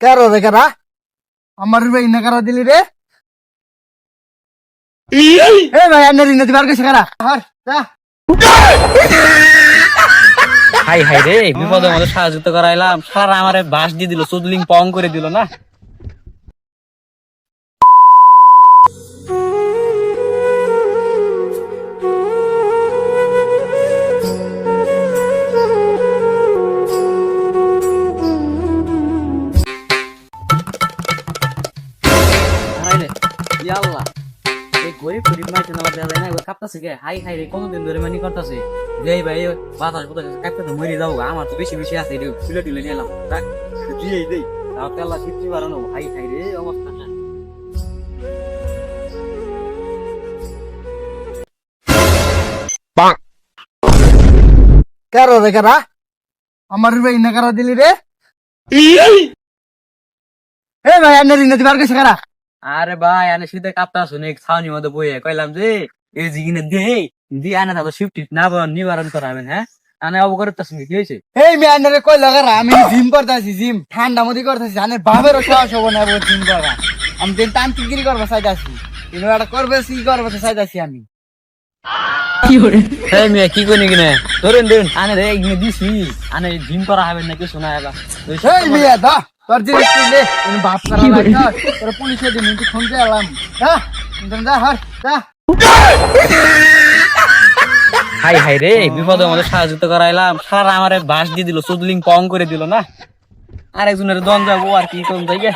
কারও রে কারা আমার ভাই না কারা দিলি রে? এ ভাই আন্না রিনা দিবার কইছে কারা হর যা। হাই হাই রে বিপদের মধ্যে সাহায্য করাইলাম। সারা আমারে বাস দিয়ে দিল চুদলিং পং করে দিল না? ইয়াল্লা। এই গরিব গরিব মাইছে না বাদ না কাঁপতাছে গে। হাই হাই রে কতদিন ধরে মানি করতেছে? যেই ভাই বাতাস বাতাস কাঁপতে মরে গা, আমার তো বেশি বেশি আছে রে তুলে তুলে নিয়ে এলাম। রাখ দিয়েই দেই। তাও তেলা সিদ্ধি বাড়ানো হাই হাই রে অবস্থা কারও রে কারা আমার ভাই না কারা দিলি রে? এ ভাই আন্না রিনা দিবার কারা আরে ভাই আনে শীতে কাঁপতা শুনে ছাউনির মধ্যে বইয়ে। কইলাম যে এই জিগিনে দে দি আনে তাহলে শিফট না বল- নিবারণ করাবেন হ্যাঁ? আনে অবগত তার সঙ্গে কি হয়েছে এই মে আন্নারে কই লাগারা আমি জিম করতেছি জিম। ঠান্ডা মধ্যে করতেছি জানে বাপের সাহস হব না জিম করা। আমি দিন তান্ত্রিকগিরি করব চাইতাছি। কিন্তু একটা করবে কি করব তো চাইতাছি আমি। এই মিয়া কি কইনি কিনে? ধরেন দেন আনে রে দিছি। আনে জিম করা হবে না কিছু না এবার এই মিয়া দা তোর জিনিস কিনলে তুমি বাপ করা লাগে তোর পুলিশে দিন তুই ফোন দিয়ে এলাম। যা তুমি যা হর যা। হাই হাই রে বিপদের আমাদের সাহায্য করাইলাম। সারা আমারে বাস দিয়ে দিল চুদলিং পং করে দিল না। আরেকজনের দন যাব আর কি করুন তাই গে।